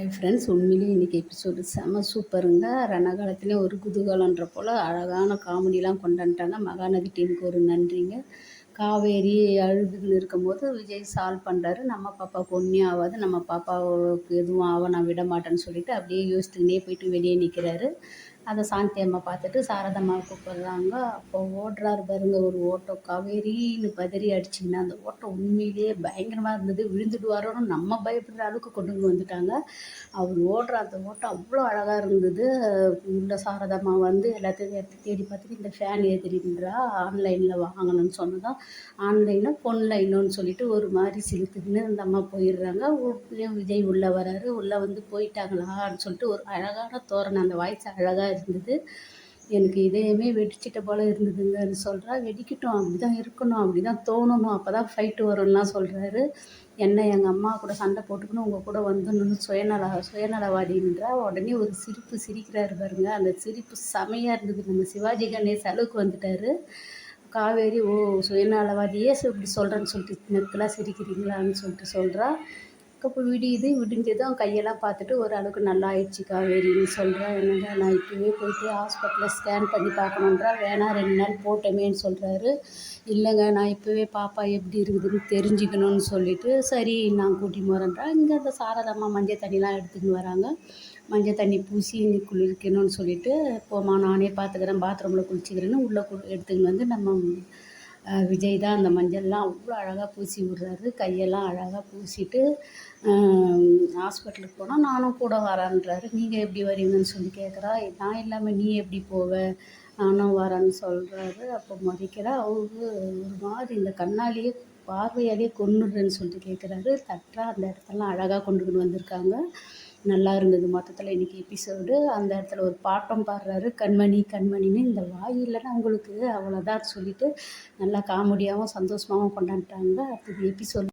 Hi friends உண்மையிலேயே இன்றைக்கி episode செம சூப்பருங்க ரணகாலத்துலேயும் ஒரு குதூகலன்ற போல் அழகான காமெடிலாம் கொண்டாந்துட்டாங்க மகாநதி டீமுக்கு ஒரு நன்றிங்க. காவேரி அழுதுன்னு இருக்கும்போது விஜய் சால்வ் பண்ணுறாரு நம்ம பாப்பாவுக்கு ஒன்றே ஆகாது. நம்ம பாப்பாவுக்கு எதுவும் ஆக நான் விட மாட்டேன்னு சொல்லிட்டு அப்படியே யோசித்துக்கினே போயிட்டு வெளியே நிற்கிறாரு அதை சாந்தி அம்மா பார்த்துட்டு சாரதம்மாவை கூப்பிட்றாங்க. அப்போ ஓடுறாரு பாருங்க ஒரு ஓட்டம் கவேரின்னு பதறி அடிச்சிங்கன்னா அந்த ஓட்டம் உண்மையிலேயே பயங்கரமாக இருந்தது. விழுந்துடுவாரோன்னு நம்ம பயப்படுற அளவுக்கு கொண்டு வந்துட்டாங்க. அவர் ஓடுற அந்த ஓட்டம் அவ்வளோ அழகாக இருந்தது. உள்ள சாரதம்மா வந்து எல்லாத்தையும் எடுத்து தேடி பார்த்துட்டு இந்த ஃபேன் ஏற்றிருந்தா ஆன்லைனில் வாங்கணும்னு சொன்னதான் ஆன்லைனில் பொன்லைனுன்னு சொல்லிட்டு ஒரு மாதிரி சிரித்துக்குன்னு அந்த அம்மா போயிடுறாங்க. உடனே விஜய் உள்ளே வராரு. உள்ளே வந்து போயிட்டாங்களான்னு சொல்லிட்டு ஒரு அழகான தோரணை அந்த வாய்ஸ் அழகாக இருந்தது. எனக்கு இதயமே வெடிச்சிட்ட போல் இருந்ததுங்கன்னு சொல்கிறா வெடிக்கட்டும் அப்படி தான் இருக்கணும் அப்படி தான் தோணணும். அப்போ தான் ஃபைட்டு வரும்லாம் சொல்கிறாரு என்ன எங்கள் அம்மா கூட சண்டை போட்டுக்கணும் உங்கள் கூட வந்துடணும்னு சுயநல சுயநலவாதின்றா. உடனே ஒரு சிரிப்பு சிரிக்கிறாரு பாருங்க. அந்த சிரிப்பு செமையாக இருந்தது. நம்ம சிவாஜி கணேஷ் அளவுக்கு வந்துட்டார். காவேரி ஓ சுயநலவாதியே இப்படி சொல்கிறேன்னு சொல்லிட்டு நெக்கலாக சிரிக்கிறீங்களான்னு சொல்லிட்டு சொல்கிறா அப்போ விடியுது விடிஞ்சதும் கையெல்லாம் பார்த்துட்டு ஓரளவுக்கு நல்லா ஆயிடுச்சு காவேரின்னு சொல்கிறேன் என்னங்க நான் இப்போவே போயிட்டு ஹாஸ்பிட்டலில் ஸ்கேன் பண்ணி பார்க்கணுன்றா வேணாம் ரெண்டு நாள் போட்டோமேன்னு சொல்கிறாரு இல்லைங்க நான் இப்போவே பாப்பா எப்படி இருக்குதுன்னு தெரிஞ்சுக்கணும்னு சொல்லிட்டு சரி நான் கூட்டின்னு போகிறேன்றா இங்கே அந்த சாரதாம்மா மஞ்சள் தண்ணிலாம் எடுத்துக்கின்னு வராங்க. மஞ்சள் தண்ணி பூசி நீ குளிக்கணும்னு சொல்லிட்டு போம்மா நானே பார்த்துக்கிறேன் பாத்ரூமில் குளிச்சிக்கிறேன்னு உள்ளே எடுத்துக்கின்னு வந்து நம்ம விஜய் தான் அந்த மஞ்சள்லாம் அவ்வளோ அழகாக பூசி விட்றாரு. கையெல்லாம் அழகாக பூசிட்டு ஹாஸ்பிட்டலுக்கு போனால் நானும் கூட வரேன்றாரு. நீங்கள் எப்படி வரீங்கன்னு சொல்லி கேட்குறா நான் இல்லாமல் நீ எப்படி போவ? நானும் வரேன்னு சொல்கிறாரு அப்போ மதிக்கிறா. அவங்க ஒரு மாதிரி இந்த கண்ணாலேயே பார்வையாலேயே கொன்னுடுறேன்னு சொல்லிட்டு கேட்குறாரு தட்டா அந்த இடத்தெல்லாம் அழகாக கொண்டுக்கிட்டு வந்திருக்காங்க. நல்லா இருந்தது. மொத்தத்தில் இன்றைக்கி எபிசோடு அந்த இடத்துல ஒரு பாட்டம் பாடுறாரு. கண்மணி கண்மணின்னு இந்த வாய் இல்லைன்னா உங்களுக்கு அவ்வளோதான் சொல்லிட்டு நல்லா காமெடியாகவும் சந்தோஷமாகவும் கொண்டாந்துட்டாங்க அடுத்தது எபிசோட்